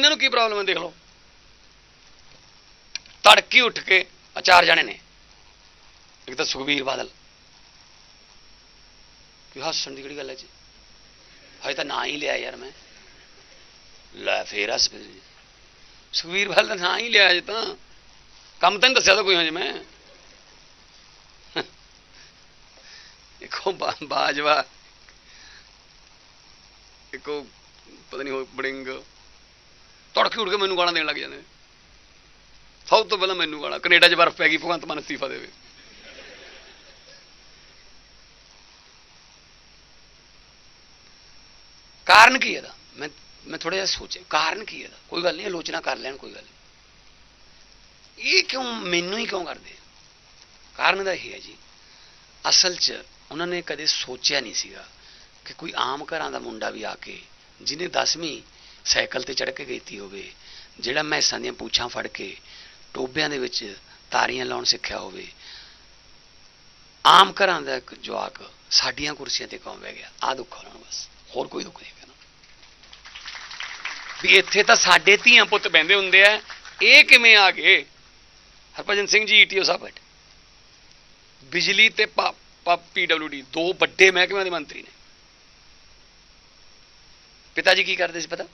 ਇਹਨਾਂ ਨੂੰ ਕੀ ਪ੍ਰੋਬਲਮ ਹੈ ਦੇਖ ਲਓ। ਤੜਕੀ ਉੱਠ ਕੇ ਆਹ ਚਾਰ ਜਾਣੇ ਨੇ। ਇੱਕ ਤਾਂ ਸੁਖਬੀਰ ਬਾਦਲ। ਕਿ ਹੱਸਣ ਦੀ ਕਿਹੜੀ ਗੱਲ ਹੈ ਜੀ? ਹਜੇ ਤਾਂ ਨਾਂ ਹੀ ਲਿਆ ਯਾਰ ਮੈਂ। ਲੈ ਫੇਰ ਹੱਸ ਪਏ ਸੁਖਬੀਰ ਬਾਦਲ ਦਾ ਨਾਂ ਹੀ ਲਿਆ ਜੇ ਤਾਂ। ਕੰਮ ਤਾਂ ਨਹੀਂ ਦੱਸਿਆ ਤਾਂ ਕੋਈ ਹਜੇ ਮੈਂ। ਇੱਕੋ ਬਾਜਵਾ। ਇੱਕੋ ਪਤਾ ਨਹੀਂ ਹੋ ਬੜਿੰਗ। ਤੜਕੇ ਉੱਠ ਕੇ ਮੈਨੂੰ ਗਾਲਾਂ ਦੇਣ ਲੱਗ ਜਾਂਦੇ ਨੇ। ਸਭ ਤੋਂ ਪਹਿਲਾਂ ਮੈਨੂੰ ਗਾਲਾਂ, ਕੈਨੇਡਾ 'ਚ ਬਰਫ਼ ਪੈ ਗਈ, ਭਗਵੰਤ ਮਾਨ ਅਸਤੀਫਾ ਦੇਵੇ। ਕਾਰਨ ਕੀ ਇਹਦਾ? ਮੈਂ ਮੈਂ ਥੋੜਾ ਜਿਹਾ ਸੋਚਿਆ, ਕਾਰਨ ਕੀ ਇਹਦਾ? ਕੋਈ ਗੱਲ ਨਹੀਂ, ਆਲੋਚਨਾ ਕਰ ਲੈਣ, ਕੋਈ ਗੱਲ ਨਹੀਂ। ਇਹ ਕਿਉਂ, ਮੈਨੂੰ ਹੀ ਕਿਉਂ ਕਰਦੇ ਕਾਰਨ ਦਾ ਇਹ ਹੈ ਜੀ, ਅਸਲ 'ਚ ਉਹਨਾਂ ਨੇ ਕਦੇ ਸੋਚਿਆ ਨਹੀਂ ਸੀਗਾ ਕਿ ਕੋਈ ਆਮ ਘਰਾਂ ਦਾ ਮੁੰਡਾ ਵੀ ਆ ਕੇ, ਜਿਹਨੇ 10ਵੀਂ ਸਾਈਕਲ ਤੇ ਚੜ੍ਹ ਕੇ ਗਈਤੀ ਹੋਵੇ, ਜਿਹੜਾ ਮੈਸਾਂ ਦੀਆਂ ਪੂਛਾਂ ਫੜ ਕੇ ਟੋਬਿਆਂ ਦੇ ਵਿੱਚ ਤਾਰੀਆਂ ਲਾਉਣ ਸਿੱਖਿਆ ਹੋਵੇ, ਆਮ ਘਰਾਂ ਦਾ ਇੱਕ ਜਵਾਕ ਸਾਡੀਆਂ ਕੁਰਸੀਆਂ ਤੇ ਕੌਮ ਬਹਿ ਗਿਆ ਆ ਦੁੱਖ ਉਹਨਾਂ ਨੂੰ ਬਸ, ਹੋਰ ਕੋਈ ਦੁੱਖ ਨਹੀਂ ਹੈਗਾ। ਵੀ ਇੱਥੇ ਤਾਂ ਸਾਡੇ ਧੀਆਂ ਪੁੱਤ ਬਹਿੰਦੇ ਹੁੰਦੇ ਆ, ਇਹ ਕਿਵੇਂ ਆ ਗਏ? ਹਰਭਜਨ ਸਿੰਘ ਜੀ ਈਟੀਓ ਸਾਹਿਬ ਬੈਠ। ਬਿਜਲੀ ਤੇ ਪੀਡਬਲਯੂਡੀ ਦੋ ਵੱਡੇ ਮਹਿਕਮਿਆਂ ਦੇ ਮੰਤਰੀ ਨੇ। ਪਿਤਾ ਜੀ ਕੀ ਕਰਦੇ ਸੀ ਪਤਾ?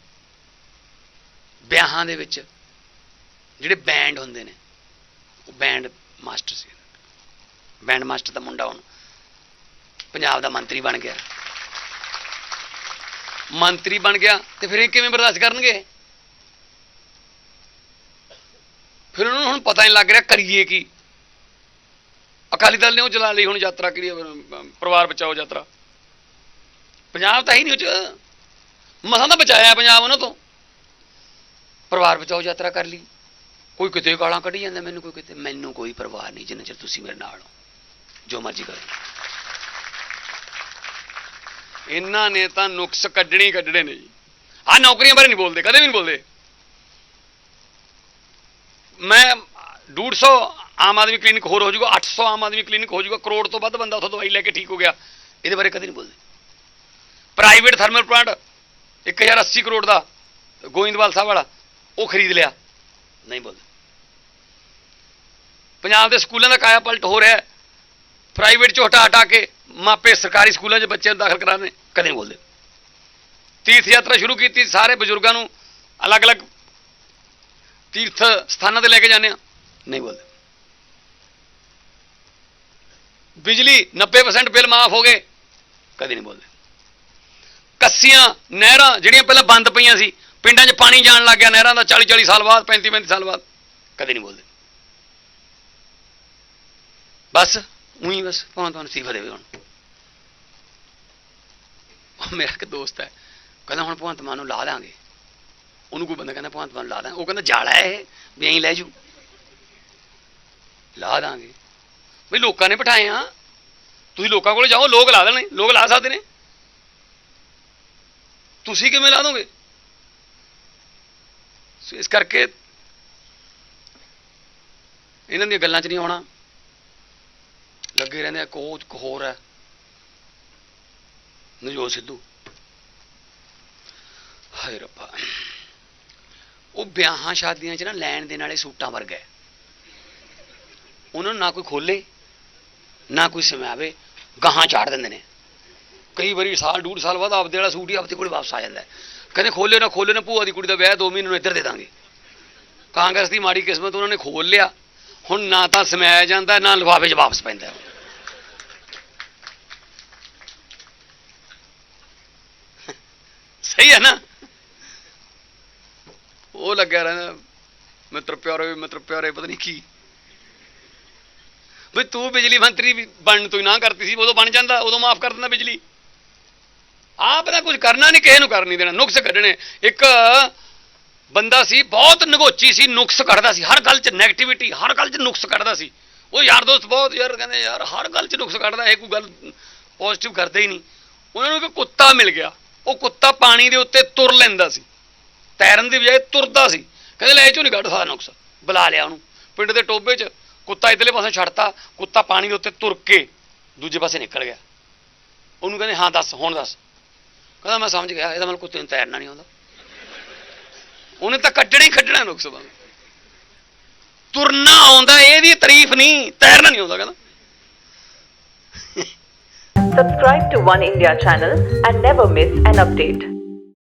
ਵਿਆਹਾਂ ਦੇ ਵਿੱਚ ਜਿਹੜੇ ਬੈਂਡ ਹੁੰਦੇ ਨੇ, ਉਹ ਬੈਂਡ ਮਾਸਟਰ ਸੀ। ਬੈਂਡ ਮਾਸਟਰ ਦਾ ਮੁੰਡਾ ਹੁਣ ਪੰਜਾਬ ਦਾ ਮੰਤਰੀ ਬਣ ਗਿਆ। ਮੰਤਰੀ ਬਣ ਗਿਆ ਤੇ ਫਿਰ ਇਹ ਕਿਵੇਂ ਬਰਦਾਸ਼ਤ ਕਰਨਗੇ? ਫਿਰ ਉਹਨਾਂ ਨੂੰ ਹੁਣ ਪਤਾ ਨਹੀਂ ਲੱਗ ਰਿਹਾ ਕਰੀਏ ਕੀ। ਅਕਾਲੀ ਦਲ ਨੇ ਉਹ ਚਲਾ ਲਈ ਹੁਣ ਯਾਤਰਾ ਕਿਹੜੀ ਪਰਿਵਾਰ ਬਚਾਓ ਯਾਤਰਾ। ਪੰਜਾਬ ਤਾਂ ਹੀ ਨਹੀਂ ਉਹ ਚ। ਮਸਾਂ ਤਾਂ ਬਚਾਇਆ ਪੰਜਾਬ ਉਹਨਾਂ ਤੋਂ। ਪਰਿਵਾਰ ਬਚਾਓ ਯਾਤਰਾ ਕਰ ਲਈ। ਕੋਈ ਕਿਤੇ ਗਾਲਾਂ ਕੱਢੀ ਜਾਂਦਾ, ਮੈਨੂੰ ਕੋਈ ਕਿਤੇ, ਮੈਨੂੰ ਕੋਈ ਪਰਵਾਹ ਨਹੀਂ, ਜਿੰਨਾ ਚਿਰ ਤੁਸੀਂ ਮੇਰੇ ਨਾਲ ਹੋ, ਜੋ ਮਰਜ਼ੀ ਕਰੋ। ਇਹਨਾਂ ਨੇ ਤਾਂ ਨੁਕਸ ਕੱਢਣੇ ਹੀ ਕੱਢਣੇ ਨੇ ਜੀ। ਆ ਨੌਕਰੀਆਂ ਬਾਰੇ ਨਹੀਂ ਬੋਲਦੇ, ਕਦੇ ਵੀ ਨਹੀਂ ਬੋਲਦੇ। ਮੈਂ 150 ਆਮ ਆਦਮੀ ਕਲੀਨਿਕ ਹੋਰ ਹੋ ਜਾਊਗਾ 800 ਆਮ ਆਦਮੀ ਕਲੀਨਿਕ ਹੋ ਜਾਊਗਾ, ਕਰੋੜ ਤੋਂ ਵੱਧ ਬੰਦਾ ਉੱਥੋਂ ਦਵਾਈ ਲੈ ਕੇ ਠੀਕ ਹੋ ਗਿਆ। ਇਹਦੇ ਬਾਰੇ ਕਦੇ ਨਹੀਂ ਬੋਲਦੇ। ਪ੍ਰਾਈਵੇਟ ਥਰਮਲ ਪਲਾਂਟ 1080 ਕਰੋੜ ਦਾ, ਗੋਇੰਦਵਾਲ ਸਾਹਿਬ ਵਾਲਾ। ਉਹ ਖਰੀਦ ਲਿਆ। ਨਹੀਂ ਬੋਲਦੇ। ਪੰਜਾਬ ਦੇ ਸਕੂਲਾਂ ਦਾ ਕਾਇਆ ਪਲਟ ਹੋ ਰਿਹਾ ਪ੍ਰਾਈਵੇਟ 'ਚੋਂ ਹਟਾ ਹਟਾ ਕੇ ਮਾਪੇ ਸਰਕਾਰੀ ਸਕੂਲਾਂ 'ਚ ਬੱਚਿਆਂ ਨੂੰ ਦਾਖਲ ਕਰਾ ਕਦੇ ਨਹੀਂ ਬੋਲਦੇ। ਤੀਰਥ ਯਾਤਰਾ ਸ਼ੁਰੂ ਕੀਤੀ। ਸਾਰੇ ਬਜ਼ੁਰਗਾਂ ਨੂੰ ਅਲੱਗ-ਅਲੱਗ ਤੀਰਥ ਸਥਾਨਾਂ ਤੇ ਲੈ ਕੇ ਜਾਂਦੇ ਆ। ਨਹੀਂ ਬੋਲਦੇ। ਬਿਜਲੀ 90% ਬਿੱਲ ਮਾਫ ਹੋ ਗਏ। ਕਦੇ ਨਹੀਂ ਬੋਲਦੇ। ਕੱਸੀਆਂ, ਨਹਿਰਾਂ ਜਿਹੜੀਆਂ ਪਹਿਲਾਂ ਬੰਦ ਪਈਆਂ ਸੀ ਪਿੰਡਾਂ 'ਚ ਪਾਣੀ ਜਾਣ ਲੱਗ ਗਿਆ, ਨਹਿਰਾਂ ਦਾ 40 40 ਸਾਲ ਬਾਅਦ 35 35 ਸਾਲ ਬਾਅਦ। ਕਦੇ ਨਹੀਂ ਬੋਲਦੇ। ਬਸ, ਉਹੀ ਬਸ, ਭਾਵੇਂ ਤੁਹਾਨੂੰ ਸੀਫਾ ਦੇਵੇ ਹੁਣ। ਮੇਰਾ ਇੱਕ ਦੋਸਤ ਹੈ, ਕਹਿੰਦਾ ਹੁਣ ਭਗਵੰਤ ਮਾਨ ਨੂੰ ਲਾ ਦਾਂਗੇ। ਉਹਨੂੰ ਕੋਈ ਬੰਦਾ ਕਹਿੰਦਾ, ਭਗਵੰਤ ਮਾਨ ਨੂੰ ਲਾ ਦਾਂਗੇ। ਉਹ ਕਹਿੰਦਾ, ਜਾਲਾ ਹੈ ਇਹ, ਵੀ ਐਂ ਲੈ ਜੂ ਲਾ ਦਾਂਗੇ। ਵੀ ਲੋਕਾਂ ਨੇ ਬਿਠਾਏ ਆ। ਤੁਸੀਂ ਲੋਕਾਂ ਕੋਲ ਜਾਓ, ਲੋਕ ਲਾ ਦੇਣੇ, ਲੋਕ ਲਾ ਸਕਦੇ ਨੇ। ਤੁਸੀਂ ਕਿਵੇਂ ਲਾ ਦੋਗੇ? ਸੋ ਇਸ ਕਰਕੇ ਇਹਨਾਂ ਦੀਆਂ ਗੱਲਾਂ 'ਚ ਨਹੀਂ ਆਉਣਾ। ਲੱਗੇ ਰਹਿੰਦੇ ਆ ਕੋਚ ਇੱਕ ਹੋਰ ਹੈ। ਨਜੋਤ ਸਿੱਧੂ। ਹਾਏ ਰੱਬਾ। ਉਹ ਵਿਆਹਾਂ ਸ਼ਾਦੀਆਂ 'ਚ ਨਾ ਲੈਣ ਦੇਣ ਵਾਲੇ ਸੂਟਾਂ ਵਰਗਾ ਉਹਨਾਂ ਨੂੰ ਨਾ ਕੋਈ ਖੋਲੇ, ਨਾ ਕੋਈ ਸਮਿਆਵੇ ਗਾਹਾਂ ਚਾੜ ਦਿੰਦੇ ਨੇ। ਕਈ ਵਾਰੀ ਸਾਲ, ਡੂਢ ਸਾਲ ਬਾਅਦ ਆਪਦੇ ਵਾਲਾ ਸੂਟ ਹੀ ਆਪਦੇ ਕੋਲ ਵਾਪਸ ਆ ਜਾਂਦਾ ਕਹਿੰਦੇ ਖੋਲਿਓ ਨਾ ਖੋਲਿਓ ਨਾ, ਭੂਆ ਦੀ ਕੁੜੀ ਦਾ ਵਿਆਹ 2 ਮਹੀਨੇ ਨੂੰ ਇੱਧਰ ਦੇ ਦਾਂਗੇ। ਕਾਂਗਰਸ ਦੀ ਮਾੜੀ ਕਿਸਮਤ ਉਹਨਾਂ ਨੇ ਖੋਲ ਲਿਆ। ਹੁਣ ਨਾ ਤਾਂ ਸਮਾਇਆ ਜਾਂਦਾ, ਨਾ ਲਿਫਾਫੇ 'ਚ ਵਾਪਸ ਪੈਂਦਾ। ਸਹੀ ਹੈ ਨਾ? ਉਹ ਲੱਗਿਆ ਰਹਿੰਦਾ, ਮਿੱਤਰ ਪਿਆਰੇ ਮਿੱਤਰ ਪਿਆਰੇ, ਪਤਾ ਨਹੀਂ ਕੀ। ਵੀ ਤੂੰ ਬਿਜਲੀ ਮੰਤਰੀ ਬਣਨ ਤੋਂ ਹੀ ਨਾ ਕਰਤੀ ਸੀ, ਉਦੋਂ ਬਣ ਜਾਂਦਾ, ਉਦੋਂ ਮਾਫ ਕਰ ਦਿੰਦਾ ਬਿਜਲੀ। ਆਪ ਦਾ ਕੁਝ ਕਰਨਾ ਨਹੀਂ, ਕਿਸੇ ਨੂੰ ਕਰ ਨਹੀਂ ਦੇਣਾ। ਨੁਕਸ ਕੱਢਣੇ। ਇੱਕ ਬੰਦਾ ਸੀ, ਬਹੁਤ ਨਗੋਚੀ ਸੀ, ਨੁਕਸ ਕੱਢਦਾ ਸੀ। ਹਰ ਗੱਲ 'ਚ 네ਗੇਟਿਵਿਟੀ ਹਰ ਗੱਲ 'ਚ ਨੁਕਸ ਕੱਢਦਾ ਸੀ। ਉਹ ਯਾਰ ਦੋਸਤ ਬਹੁਤ ਯਾਰ, ਕਹਿੰਦੇ, ਯਾਰ, ਹਰ ਗੱਲ 'ਚ ਨੁਕਸ ਕੱਢਦਾ, ਇਹ ਕੋਈ ਗੱਲ ਪੋਜ਼ਿਟਿਵ ਕਰਦੇ ਹੀ ਨਹੀਂ। ਉਹਨਾਂ ਨੂੰ ਇੱਕ ਕੁੱਤਾ ਮਿਲ ਗਿਆ। ਉਹ ਕੁੱਤਾ ਪਾਣੀ ਦੇ ਉੱਤੇ ਤੁਰ ਲੈਂਦਾ ਸੀ। ਤੈਰਨ ਦੀ ਬਜਾਏ ਤੁਰਦਾ ਸੀ। ਕਹਿੰਦੇ, ਲੈ ਚੋਂ ਨਹੀਂ ਕੱਢ ਸਕਦਾ ਨੁਕਸ। ਬੁਲਾ ਲਿਆ ਉਹਨੂੰ। ਪਿੰਡ ਦੇ ਟੋਬੇ 'ਚ ਕੁੱਤਾ ਇਧਰਲੇ ਪਾਸੇ ਛੱਡਤਾ। ਕੁੱਤਾ ਪਾਣੀ ਦੇ ਉੱਤੇ ਤੁਰ ਕੇ ਦੂਜੇ ਪਾਸੇ ਨਿਕਲ ਗਿਆ। ਉਹਨੂੰ ਕਹਿੰਦੇ, ਹਾਂ, ਦੱਸ, ਹੁਣ ਦੱਸ। ਕਹਿੰਦਾ ਮੈਂ ਸਮਝ ਗਿਆ ਇਹਦਾ ਮਤਲਬ ਕੁੱਤੇ ਨੂੰ ਤੈਰਨਾ ਨਹੀਂ ਆਉਂਦਾ। ਉਹਨੇ ਤਾਂ ਕੱਢਣਾ ਹੀ ਕੱਢਣਾ ਨੁਕਸ ਤੁਰਨਾ ਆਉਂਦਾ, ਇਹਦੀ ਤਾਰੀਫ ਨਹੀਂ, ਤੈਰਨਾ ਨਹੀਂ ਆਉਂਦਾ, ਕਹਿੰਦਾ। Subscribe to One India channel and never miss an update.